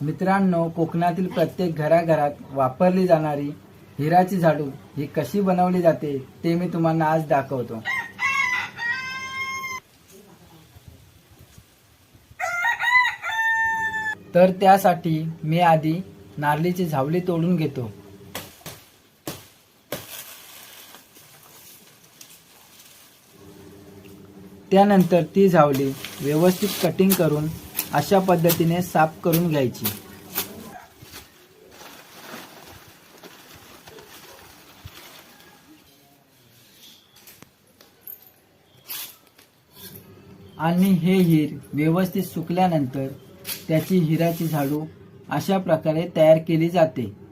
मित्रांनो कोकणातील प्रत्येक घराघरात वापरली जाणारी हिराची झाडू ही कशी बनवली जाते ते मी तुम्हाला आज दाखवतो. तर त्यासाठी मी आधी नारळीची झावली तोडून घेतो. त्यानंतर ती झावली व्यवस्थित कटिंग करून अशा पद्धतीने साफ करून घ्यायची. आणि हे हिर व्यवस्थित सुकल्यानंतर त्याची हिराची झाडू अशा प्रकारे तयार केली जाते.